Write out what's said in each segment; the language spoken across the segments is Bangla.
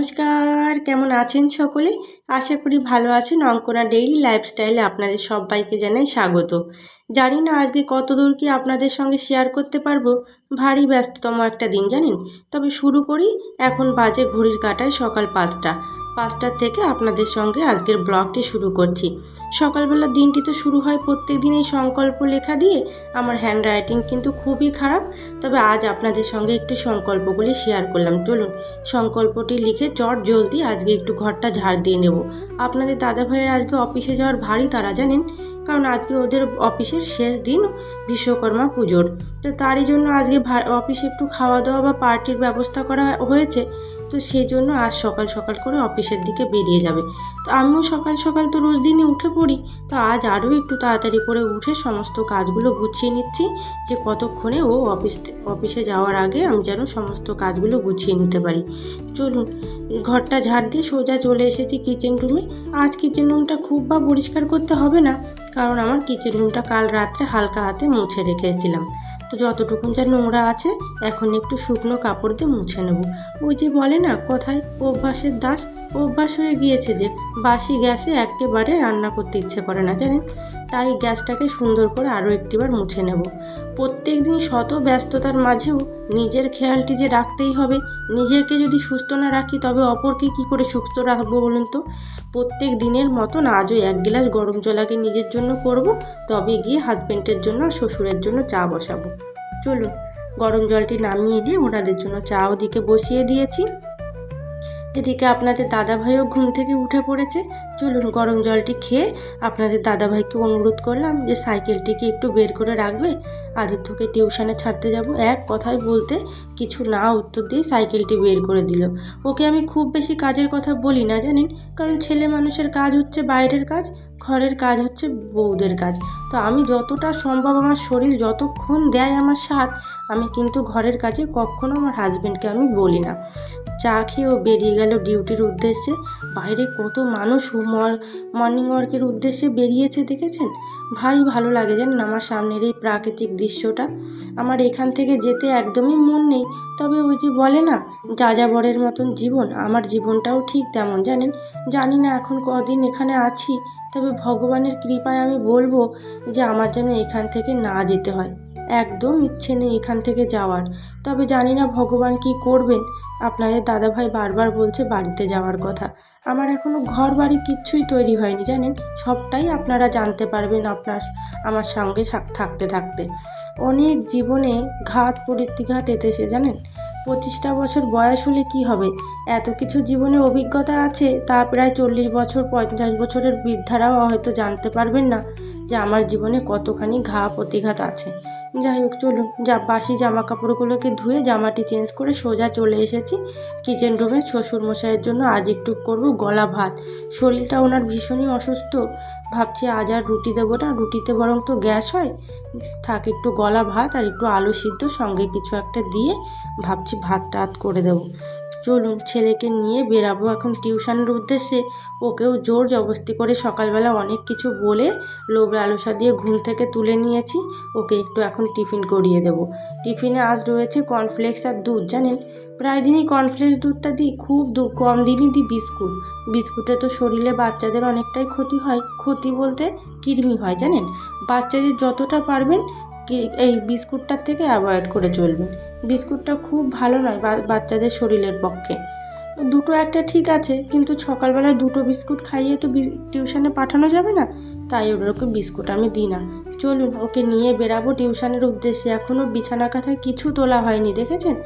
নমস্কার, কেমন আছেন সকলে? আশা করি ভালো আছেন। অঙ্কনা ডেইলি লাইফস্টাইলে আপনাদের সবাইকে জানাই স্বাগত। জানি না আজকে কতদূর কি আপনাদের সঙ্গে শেয়ার করতে পারব। ভারী ব্যস্ততম একটা দিন, জানেন? তবে শুরু করি। এখন বাজে ঘড়ির কাটায় সকাল পাঁচটা। পাঁচটার থেকে আপনাদের সঙ্গে আজকের ব্লগটি শুরু করছি। সকালবেলা দিনটি তো শুরু হয় প্রত্যেক দিন এই সংকল্প লেখা দিয়ে। আমার হ্যান্ড রাইটিং কিন্তু খুবই খারাপ, তবে আজ আপনাদের সঙ্গে একটু সংকল্পগুলি শেয়ার করলাম। চলুন, সংকল্পটি লিখে চট জলদি আজকে একটু ঘরটা ঝাড় দিয়ে নেব। আপনাদের দাদা ভাইয়ের আজকে অফিসে যাওয়ার ভারী তারা জানেন, কারণ আজকে ওদের অফিসের শেষ দিন বিশ্বকর্মা পুজোর। তো তারই জন্য আজকে অফিসে একটু খাওয়া দাওয়া বা পার্টির ব্যবস্থা করা হয়েছে। তো সেই জন্য আজ সকাল সকাল করে অফিসের দিকে বেরিয়ে যাবে। তো আমিও সকাল সকাল তো রোজ দিনই উঠে পড়ি। তো আজ আরও একটু তাড়াতাড়ি করে উঠে সমস্ত কাজগুলো গুছিয়ে নিচ্ছি যে কতক্ষণে ও অফিস অফিসে যাওয়ার আগে আমি যেন সমস্ত কাজগুলো গুছিয়ে নিতে পারি। চলুন, ঘরটা ঝাড় দিয়ে সোজা চলে এসেছি কিচেন রুমে আজ কিচেন রুমটা খুব বা পরিষ্কার করতে হবে না, কারণ আমার কিচেন রুমটা কাল রাত্রে হালকা হাতে মুছে রেখেছিলাম। তো যতটুকু যা নোংরা আছে, এখন একটু শুকনো কাপড় দিয়ে মুছে নেব। ওই যে বলে না, কোথায় অভ্যাসের দাস, অভ্যাস হয়ে গিয়েছে যে বাসি গ্যাসে একেবারে রান্না করতে ইচ্ছে করে না, জানেন? তাই গ্যাসটাকে সুন্দর করে আরও একটিবার মুছে নেব। প্রত্যেক দিন শত ব্যস্ততার মাঝেও নিজের খেয়ালটি যে রাখতেই হবে, নিজেকে যদি সুস্থ না রাখি, তবে অপরকে কি করে সুস্থ রাখব বলুন তো? প্রত্যেক দিনের মতন আজও এক গ্লাস গরম জল আগে নিজের জন্য করব, তবে গিয়ে হাজব্যান্ডের জন্য শ্বশুরের জন্য চা বসাবো। চলুন, গরম জলটি নামিয়ে দিয়ে ওনাদের জন্য চা ওদিকে বসিয়ে দিয়েছি। এদিকে আপনাদের দাদাভাইও ঘুম থেকে উঠে পড়েছে। চলুন গরম জলটি খেয়ে আপনাদের দাদাভাইকে অনুরোধ করলাম যে সাইকেলটিকে একটু বের করে রাখবে। আদিত্যকে টিউশনে ছাড়তে যাব। এক কথায় বলতে কিছু না উত্তর দিয়ে সাইকেলটি বের করে দিল। ওকে আমি খুব বেশি কাজের কথা বলি না, জানেন? কারণ ছেলে মানুষের কাজ হচ্ছে বাইরের কাজ, ঘরের কাজ হচ্ছে বউদের কাজ। তো আমি যতটা সম্ভব আমার শরীর যতক্ষণ দেয় আমার সাথ আমি কিন্তু ঘরের কাজে কখনো আমার হাজব্যান্ডকে আমি বলি না। চা খেয়ে ও বেরিয়ে গেল ডিউটির উদ্দেশ্যে। বাইরে কত মানুষ মর্নিং ওয়ার্কের উদ্দেশ্যে বেরিয়েছে, দেখেছেন? ভারী ভালো লাগে জানেন আমার সামনের এই প্রাকৃতিক দৃশ্যটা। আমার এখান থেকে যেতে একদমই মন নেই। তবে ওই যে বলে না, যাযাবরের মতন জীবন, আমার জীবনটাও ঠিক তেমন জানেন? জানি না এখন কদিন এখানে আছি, তবে ভগবানের কৃপায় আমি বলব যে আমার যেন এখান থেকে না যেতে হয়। একদম ইচ্ছে নেই এখান থেকে যাওয়ার। তবে জানি না ভগবান কি করবেন। আপনাদের দাদাভাই বারবার বলছে বাড়িতে যাওয়ার কথা। আমার এখনও ঘর বাড়ি কিচ্ছুই তৈরি হয়নি, জানেন? সবটাই আপনারা জানতে পারবেন আপনার, আমার সঙ্গে থাকতে থাকতে। অনেক জীবনে ঘাত পরিত্রিঘাত এতেছে জানেন? পঁচিশটা বছর বয়স হলে কি হবে? এত কিছু জীবনে অভিজ্ঞতা আছে, তা প্রায় চল্লিশ বছর, পঞ্চাশ বছরের বৃদ্ধারাও হয়তো জানতে পারবেন না। যে আমার জীবনে কতখানি ঘা প্রতিঘাত আছে। যাই হোক, চলুন, যা বাসি জামা কাপড়গুলোকে ধুয়ে জামাটি চেঞ্জ করে সোজা চলে এসেছি কিচেন রুমে শ্বশুর মশাইয়ের জন্য আজ একটু করব গলা ভাত। শরীরটা ওনার ভীষণই অসুস্থ। ভাবছি আজ আর রুটি দেবো না, রুটিতে বরং তো গ্যাস হয়। থাক, একটু গলা ভাত আর একটু আলু সিদ্ধ সঙ্গে কিছু একটা দিয়ে ভাবছি ভাত টাত করে দেবো। চলুন, ছেলেকে নিয়ে বেরাবো এখন টিউশনের উদ্দেশ্যে। ওকেও জোর জবস্তি করে সকালবেলা অনেক কিছু বলে লোভ লালসা দিয়ে ঘুম থেকে তুলে নিয়েছি। ওকে একটু এখন টিফিন করিয়ে দেবো। টিফিনে আজ রয়েছে কর্নফ্লেক্স আর দুধ, জানেন? প্রায় দিনই কর্নফ্লেক্স দুধটা দিই, খুব দু, কম দিনই দিই বিস্কুট। বিস্কুটে তো শরীরে বাচ্চাদের অনেকটাই ক্ষতি হয়। ক্ষতি বলতে কৃমি হয়, জানেন? বাচ্চাদের যতটা পারবেন এই বিস্কুটটার থেকে অ্যাভয়েড করে চলবেন। বিস্কুটটা খুব ভালো নয় বাচ্চাদের শরীরের পক্ষে। দুটো একটা ঠিক আছে, কিন্তু সকালবেলা দুটো বিস্কুট খাইয়ে তো টিউশনে পাঠানো যাবে না? তাই ওকে বিস্কুট আমি দিই না। চলুন, ওকে নিয়ে বেরাবো টিউশনের উদ্দেশ্যে। এখনও বিছানা কাঠায় কিছু তোলা হয়নি, দেখেছেন?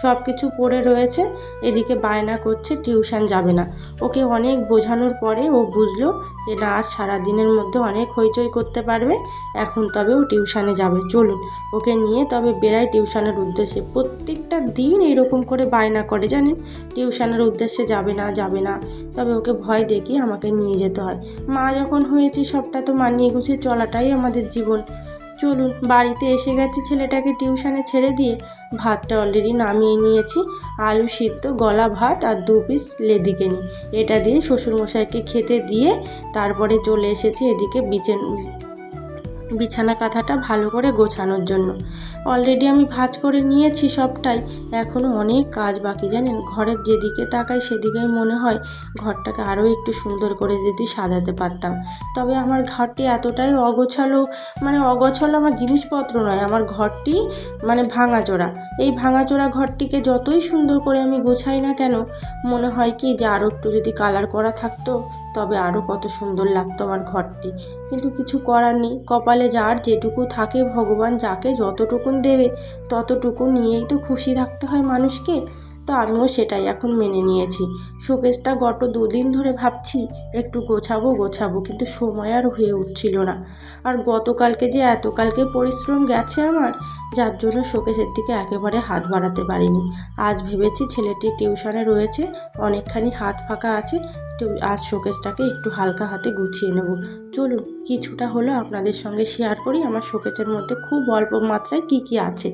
সব কিছু পড়ে রয়েছে, এদিকে বায়না করছে, টিউশন যাবে না। ওকে অনেক বোঝানোর পরে ও বুঝলো যে না, আজ সারাদিনের মধ্যে অনেক হইচই করতে পারবে, এখন তবে ও টিউশনে যাবে। চলুন, ওকে নিয়ে তবে বেড়াই টিউশনের উদ্দেশ্যে। প্রত্যেকটা দিন এরকম করে বায়না করে, জানেন? টিউশনের উদ্দেশ্যে যাবে না যাবে না। তবে ওকে ভয় দেখিয়ে আমাকে নিয়ে যেতে হয়। মা, যখন হয়েছি সবটা তো মানিয়ে গুছিয়ে চলাটাই আমাদের জীবন। চলুন, বাড়িতে এসে গেছি ছেলেটাকে টিউশানে ছেড়ে দিয়ে। ভাতটা অলরেডি নামিয়ে নিয়েছি, আলু সিদ্ধ, গলা ভাত আর দু পিস লেদিকেনি এটা দিয়ে শ্বশুরমশাইকে খেতে দিয়ে তারপরে চলে এসেছি এদিকে বিচেন বিছানা কাঁথাটা ভালো করে গোছানোর জন্য। অলরেডি আমি ভাঁজ করে নিয়েছি সবটাই। এখনও অনেক কাজ বাকি, জানেন? ঘরের যেদিকে তাকাই সেদিকেই মনে হয় ঘরটাকে আরও একটু সুন্দর করে যদি সাজাতে পারতাম। তবে আমার ঘরটি এতটাই অগোছালো মানে অগোছালো আমার জিনিসপত্র নয়, আমার ঘরটি মানে ভাঙাচোরা। এই ভাঙাচোরা ঘরটিকে যতই সুন্দর করে আমি গোছাই না কেন, মনে হয় কি যে আরও একটু যদি কালার করা থাকতো তবে আরও কত সুন্দর লাগতো আমার ঘরটি। কিন্তু কিছু করার নেই। কপালে যার যেটুকু থাকে, ভগবান যাকে যতটুকুন দেবে, ততটুকু নিয়েই তো খুশি থাকতে হয় মানুষকে। তো আমিও সেটাই এখন মেনে নিয়েছি। শোকেসটা গত দুদিন ধরে ভাবছি, একটু গোছাবো গোছাবো, কিন্তু সময় আর হয়ে উঠছিল না। আর গতকালকে যে এতকালকে পরিশ্রম গেছে আমার, যার জন্য শোকেসের দিকে একেবারে হাত বাড়াতে পারিনি। আজ ভেবেছি ছেলেটি টিউশনে রয়েছে, অনেকখানি হাত ফাঁকা আছে আজ শোকেসটাকে একটু হালকা হাতে গুছিয়ে নেব। চলুন, কিছুটা হলো আপনাদের সঙ্গে শেয়ার করি, আমার শোকেসের মধ্যে খুব অল্প মাত্রায় কী কী আছে।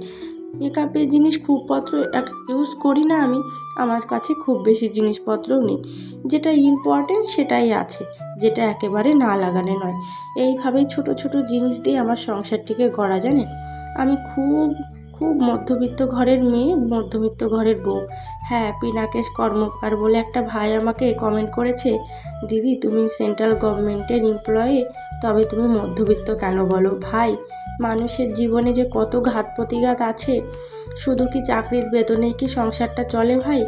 মেকআপের জিনিস খুব পত্র ইউজ করি না আমি, আমার কাছে খুব বেশি জিনিসপত্রও নেই। যেটা ইম্পর্টেন্ট সেটাই আছে, যেটা একেবারে না লাগানো নয়। এইভাবেই ছোট ছোট জিনিস দিয়ে আমার সংসারটিকে গড়া জানে আমি খুব খুব মধ্যবিত্ত ঘরের মেয়ে, মধ্যবিত্ত ঘরের বউ। হ্যাঁ পিনাকেশ কর্মকার বলে একটা ভাই আমাকে কমেন্ট করেছে, দিদি, তুমি সেন্ট্রাল গভর্নমেন্টের এমপ্লয়ি তবে তুমি মধ্যবিত্ত কেন বলো? ভাই, মানুষের জীবনে যে কত ঘাত প্রতিঘাত আছে, শুধু কি চাকরির বেতনেই কি সংসারটা চলে ভাই?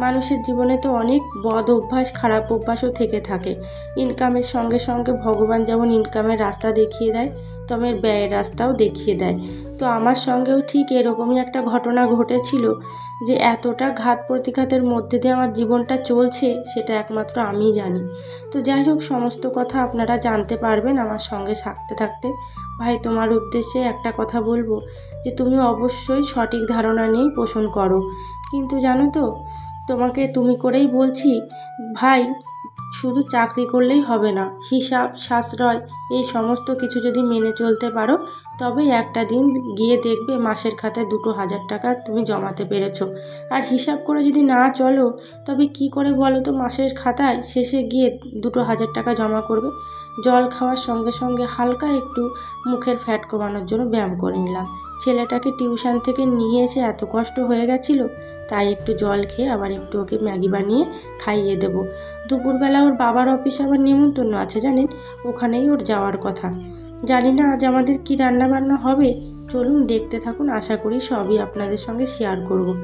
মানুষের জীবনে তো অনেক বদ অভ্যাস, খারাপ অভ্যাসও থেকে থাকে। ইনকামের সঙ্গে সঙ্গে ভগবান যেমন ইনকামের রাস্তা দেখিয়ে দেয় তবে ব্যয়ের রাস্তাও দেখিয়ে দেয়। তো আমার সঙ্গেও ঠিক এরকমই একটা ঘটনা ঘটেছিল যে এতটা ঘাত প্রতিঘাতের মধ্যে দিয়ে আমার জীবনটা চলছে, সেটা একমাত্র আমিই জানি। তো যাই হোক, সমস্ত কথা আপনারা জানতে পারবেন আমার সঙ্গে থাকতে থাকতে। ভাই, তোমার উদ্দেশ্যে একটা কথা বলব যে তুমি অবশ্যই সঠিক ধারণা নিয়েই পোষণ করো। কিন্তু জানো তো, তোমাকে তুমি করেই বলছি, ভাই শুধু চাকরি করলেই হবে না, হিসাব, সাশ্রয়, এই সমস্ত কিছু যদি মেনে চলতে পারো, তবেই একটা দিন গিয়ে দেখবে মাসের খাতায় দুটো হাজার টাকা তুমি জমাতে পেরেছ। আর হিসাব করে যদি না চলো, তবে কি করে বলো তো মাসের খাতায় শেষে গিয়ে দুটো হাজার টাকা জমা করবে? জল খাওয়ার সঙ্গে সঙ্গে হালকা একটু মুখের ফ্যাট কমানোর জন্য ব্যায়াম করে নিলাম। ছেলেটাকে টিউশন থেকে নিয়ে এসে এত কষ্ট হয়ে গেছিল, তাই একটু জল খেয়ে আবার একটু ওকে ম্যাগি বানিয়ে খাইয়ে দেবো। দুপুরবেলা ওর বাবার অফিসে আবার নিমন্ত্রণ আছে জানেন? ওখানেই ওর যাওয়ার কথা। জানি না আজ আমাদের কী রান্নাবান্না হবে। চলুন দেখতে থাকুন, আশা করি সবই আপনাদের সঙ্গে শেয়ার করব।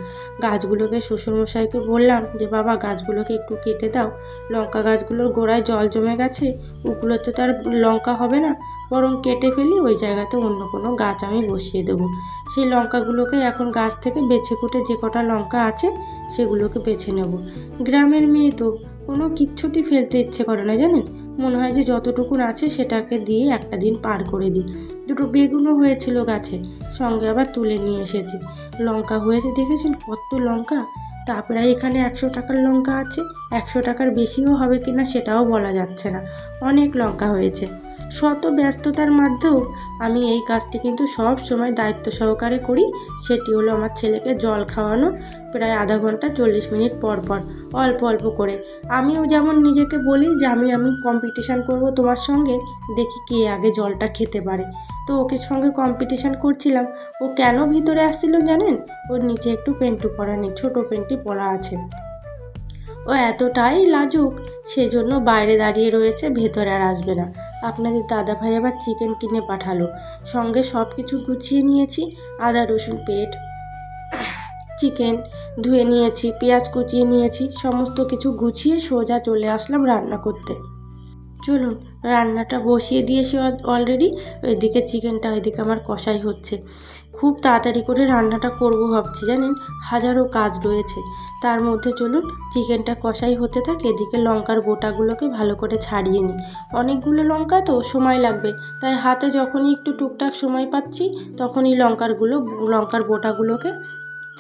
গাছগুলোকে শ্বশুরমশাইকে বললাম যে, বাবা, গাছগুলোকে একটু কেটে দাও। লঙ্কা গাছগুলোর গোড়ায় জল জমে গেছে। ওগুলোতে তো আর লঙ্কা হবে না। বরং কেটে ফেলি, ওই জায়গাতে অন্য কোনো গাছ আমি বসিয়ে দেবো। সেই লঙ্কাগুলোকে এখন গাছ থেকে বেছে কুটে যে কটা লঙ্কা আছে, সেগুলোকে বেছে নেব। গ্রামের মেয়ে তো কোনো কিচ্ছুটি ফেলতে ইচ্ছে করে না, জানেন? মনে হয় যে যতটুকুন আছে সেটাকে দিয়ে একটা দিন পার করে দিই দুটো বেগুনও হয়েছিল গাছে, সঙ্গে আবার তুলে নিয়ে এসেছি। লঙ্কা হয়েছে, দেখেছেন কত লঙ্কা? তারপরে এখানে একশো টাকার লঙ্কা আছে, একশো টাকার বেশিও হবে কিনা সেটাও বলা যাচ্ছে না। অনেক লঙ্কা হয়েছে। শত ব্যস্ততার মধ্যেও আমি এই কাজটি কিন্তু সব সময় দায়িত্ব সহকারে করি। সেটি হলো আমার ছেলেকে জল খাওয়ানো প্রায় আধা ঘণ্টা চল্লিশ মিনিট পর পর, অল্প অল্প করে। আমিও যেমন নিজেকে বলি যে আমি আমি কম্পিটিশান করব তোমার সঙ্গে, দেখি কে আগে জলটা খেতে পারে। তো ওকে সঙ্গে কম্পিটিশান করছিলাম। ও কেন ভিতরে আসছিল জানেন? ওর নিচে একটু পেন্টু পরা নেই, ছোটো পেন্টি পরা আছে। ও এতটাই লাজুক, সেজন্য বাইরে দাঁড়িয়ে রয়েছে, ভেতরে আর আসবে না। আপনাদের দাদা ভাই আবার চিকেন কিনে পাঠালো। সঙ্গে সব কিছু গুছিয়ে নিয়েছি, আদা, রসুন, পেট চিকেন ধুয়ে নিয়েছি, পেঁয়াজ কুচিয়ে নিয়েছি, সমস্ত কিছু গুছিয়ে সোজা চলে আসলাম রান্না করতে। চলুন, রান্নাটা বসিয়ে দিয়েছি অলরেডি ওইদিকে চিকেনটা ওইদিকে আমার কষাই হচ্ছে। খুব তাড়াতাড়ি করে রান্নাটা করব ভাবছি, জানেন? হাজারো কাজ রয়েছে। তার মধ্যে চলুন, চিকেনটা কষাই হতে থাকে, এদিকে লঙ্কার গোটাগুলোকে ভালো করে ছাড়িয়ে নিই। অনেকগুলো লঙ্কা তো সময় লাগবে, তাই হাতে যখনই একটু টুকটাক সময় পাচ্ছি, তখনই লঙ্কারগুলো, লঙ্কার গোটাগুলোকে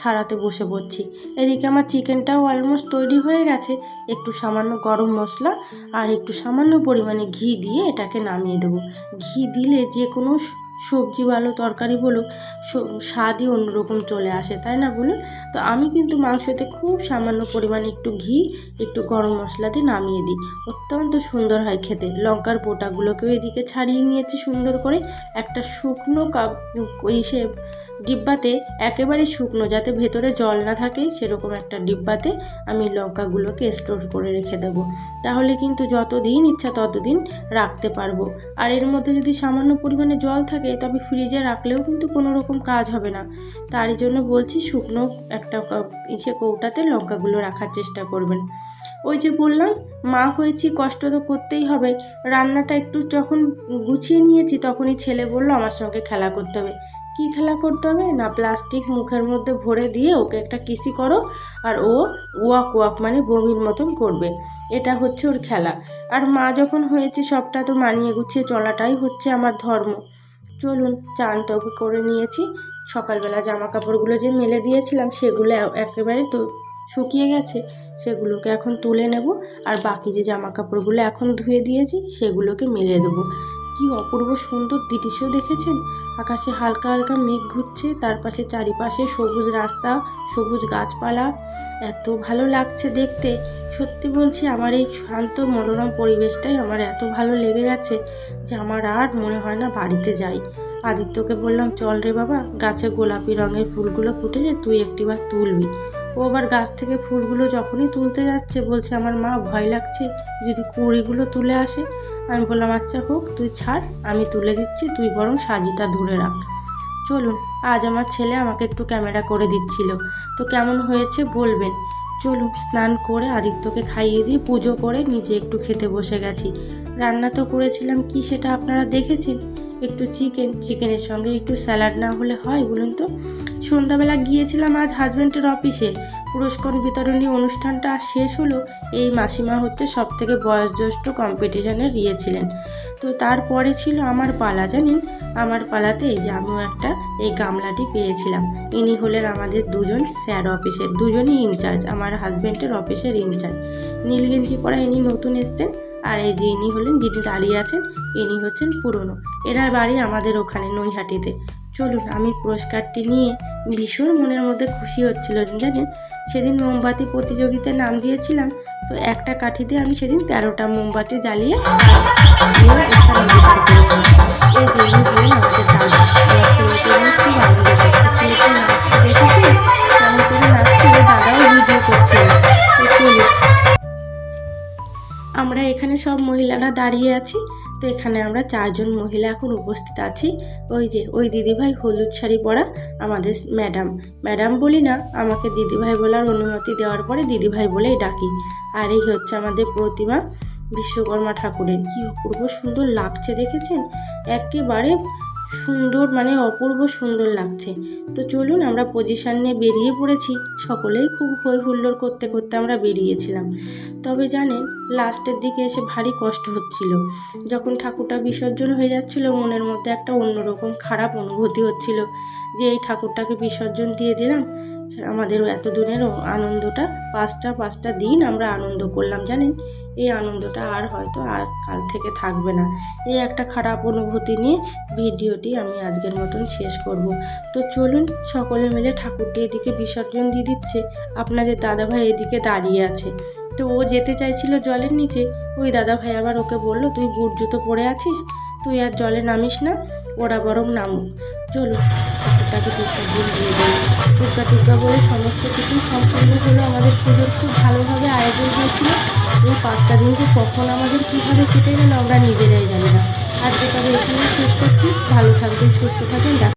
ছাড়াতে বসে পড়ছি। এদিকে আমার চিকেনটাও অলমোস্ট তৈরি হয়ে গেছে। একটু সামান্য গরম মশলা আর একটু সামান্য পরিমাণে ঘি দিয়ে এটাকে নামিয়ে দেবো। ঘি দিলে যে কোনো সবজি বলো তরকারি বলো স্বাদই অন্যরকম চলে আসে, তাই না বলুন? তো আমি কিন্তু মাংসতে খুব সামান্য পরিমাণে একটু ঘি, একটু গরম মশলা দিয়ে নামিয়ে দিই। অত্যন্ত সুন্দর হয় খেতে। লঙ্কার পোটাগুলোকেও এদিকে ছাড়িয়ে নিয়েছি সুন্দর করে। একটা শুকনো কাপ ইসে ডিব্বাতে একেবারে শুকনো, যাতে ভেতরে জল না থাকে, সেরকম একটা ডিব্বাতে আমি লঙ্কাগুলোকে স্টোর করে রেখে দেবো। তাহলে কিন্তু যতদিন ইচ্ছা ততদিন রাখতে পারব। আর এর মধ্যে যদি সামান্য পরিমাণে জল থাকে, তবে ফ্রিজে রাখলেও কিন্তু কোনো রকম কাজ হবে না। তারই জন্য বলছি শুকনো একটা ইসে কৌটাতে লঙ্কাগুলো রাখার চেষ্টা করবেন। ওই যে বললাম, মা হয়েছি, কষ্ট তো করতেই হবে। রান্নাটা একটু যখন গুছিয়ে নিয়েছি, তখনই ছেলে বলল, আমার সঙ্গে খেলা করতে হবে। কী খেলা করতে হবে? না প্লাস্টিক মুখের মধ্যে ভরে দিয়ে ওকে একটা কিসি করো আর ও ওয়াক ওয়াক মানে বমির মতন করবে। এটা হচ্ছে ওর খেলা। আর মা যখন হয়েছে সবটা তো মানিয়ে গুছিয়ে চলাটাই হচ্ছে আমার ধর্ম। চলুন, চান তো করে নিয়েছি। সকালবেলা জামা কাপড়গুলো যে মেলে দিয়েছিলাম সেগুলো একেবারে তো শুকিয়ে গেছে, সেগুলোকে এখন তুলে নেব। আর বাকি যে জামা কাপড়গুলো এখন ধুয়ে দিয়েছি, সেগুলোকে মেলে দেবো। কি অপূর্ব সুন্দর দৃশ্য দেখেছেন? আকাশে হালকা হালকা মেঘ ঘুরছে, তার পাশে চারিপাশে সবুজ রাস্তা, সবুজ গাছপালা। এত ভালো লাগছে দেখতে। সত্যি বলছি, আমার এই শান্ত মনোরম পরিবেশটাই আমার এত ভালো লেগে গেছে যে আমার আর মনে হয় না বাড়িতে যাই। আদিত্যকে বললাম, চল রে বাবা, গাছে গোলাপি রঙের ফুলগুলো ফুটেছে তুই একটিবার তুলবি। ও আবার গাছ থেকে ফুলগুলো যখনই তুলতে যাচ্ছে, বলছে, আমার মা ভয় লাগছে, যদি কুড়িগুলো তুলে আসে। আমি বললাম আচ্ছা হোক, তুই ছাড়, আমি তুলে দিচ্ছি, তুই বরং সাজিটা ধরে রাখ। চলুন, আজ আমার ছেলে আমাকে একটু ক্যামেরা করে দিচ্ছিল। তো কেমন হয়েছে বলবেন? চলুন, স্নান করে আদিত্যকে খাইয়ে দিয়ে পুজো করে নিজে একটু খেতে বসে গেছি। রান্না তো করেছিলাম, কি সেটা আপনারা দেখেছেন? একটু চিকেন চিকেনের সঙ্গে একটু স্যালাড না হলে হয় বলুন তো? সন্ধ্যাবেলা গিয়েছিলাম আজ হাজব্যান্ডের অফিসে পুরস্কার বিতরণী অনুষ্ঠানটা শেষ হলো। এই মাসিমা হচ্ছে সব থেকে বয়োজ্যেষ্ঠ কম্পিটিশনে গিয়েছিলেন। তো তারপরে ছিল আমার পালা, জানেন? আমার পালাতে এই যে একটা এই গামলাটি পেয়েছিলাম। ইনি হলেন আমাদের দুজন স্যার অফিসের দুজনই ইনচার্জ আমার হাজব্যান্ডের অফিসের ইনচার্জ নীল গেঞ্জি পরা ইনি নতুন এসছেন। আর এই যে ইনি হলেন, যিনি দাঁড়িয়ে আছেন, ইনি হচ্ছেন পুরনো। এনার বাড়ি আমাদের ওখানে, নৈহাটিতে। চলুন, আমি পুরস্কারটি নিয়ে ভীষণ মনের মধ্যে খুশি হচ্ছিল জানেন? সেদিন মোমবাতি প্রতিযোগিতায় নাম দিয়েছিলাম, তো একটা কাঠি দিয়ে আমি সেদিন তেরোটা মোমবাতি জ্বালিয়ে এই যে খুব দাদাও ভিডিও তো চলুন আমরা এখানে সব মহিলারা দাঁড়িয়ে আছি। তো এখানে আমরা চারজন মহিলা এখন উপস্থিত আছি। ওই যে, ওই দিদিভাই হলুদ শাড়ি পরা আমাদের ম্যাডাম। ম্যাডাম বলি না, আমাকে দিদিভাই বলার অনুমতি দেওয়ার পরে দিদিভাই বলেই ডাকি। আর এই হচ্ছে আমাদের প্রতিমা বিশ্বকর্মা ঠাকুরের। কী অপূর্ব সুন্দর লাগছে, দেখেছেন? একেবারে সুন্দর মানে অপূর্ব সুন্দর লাগছে। তো চলুন আমরা পজিশান নিয়ে বেরিয়ে পড়েছি। সকলেই খুব হই হুল্লোড় করতে করতে আমরা বেরিয়েছিলাম। তবে জানেন লাস্টের দিকে এসে ভারী কষ্ট হচ্ছিল। যখন ঠাকুরটা বিসর্জন হয়ে যাচ্ছিল, মনের মধ্যে একটা অন্যরকম খারাপ অনুভূতি হচ্ছিল যে, এই ঠাকুরটাকে বিসর্জন দিয়ে দিলাম? আমাদেরও এত দিনের আনন্দটা, পাঁচটা পাঁচটা দিন আমরা আনন্দ করলাম, জানেন? এই আনন্দটা আর হয়তো আর কাল থেকে থাকবে না। এই একটা খারাপ অনুভূতি নিয়ে ভিডিওটি আমি আজকের মতন শেষ করব। তো চলুন সকলে মিলে ঠাকুরটি এদিকে বিসর্জন দিয়ে দিচ্ছে। আপনাদের দাদাভাই এদিকে দাঁড়িয়ে আছে। তো ও যেতে চাইছিল জলের নিচে। ওই দাদা ভাই আবার ওকে বলল, তুই বুট জুতো পরে আছিস? তুই আর জলে নামিস না, ওরা বরং নামুক। চলো ঠাকুরটাকে বিসর্জন দিয়ে দিই। দুর্গা দুর্গা বলে সমস্ত কিছু সম্পূর্ণ হলো আমাদের পুজোর খুব ভালোভাবে আয়োজন হয়েছিল। এই পাঁচটা দিন যে কখন আমাদের কীভাবে কেটে গেল আমরা নিজেরাই জানি না। আজকে তবে এখানেই শেষ করছি। ভালো থাকবেন, সুস্থ থাকবেন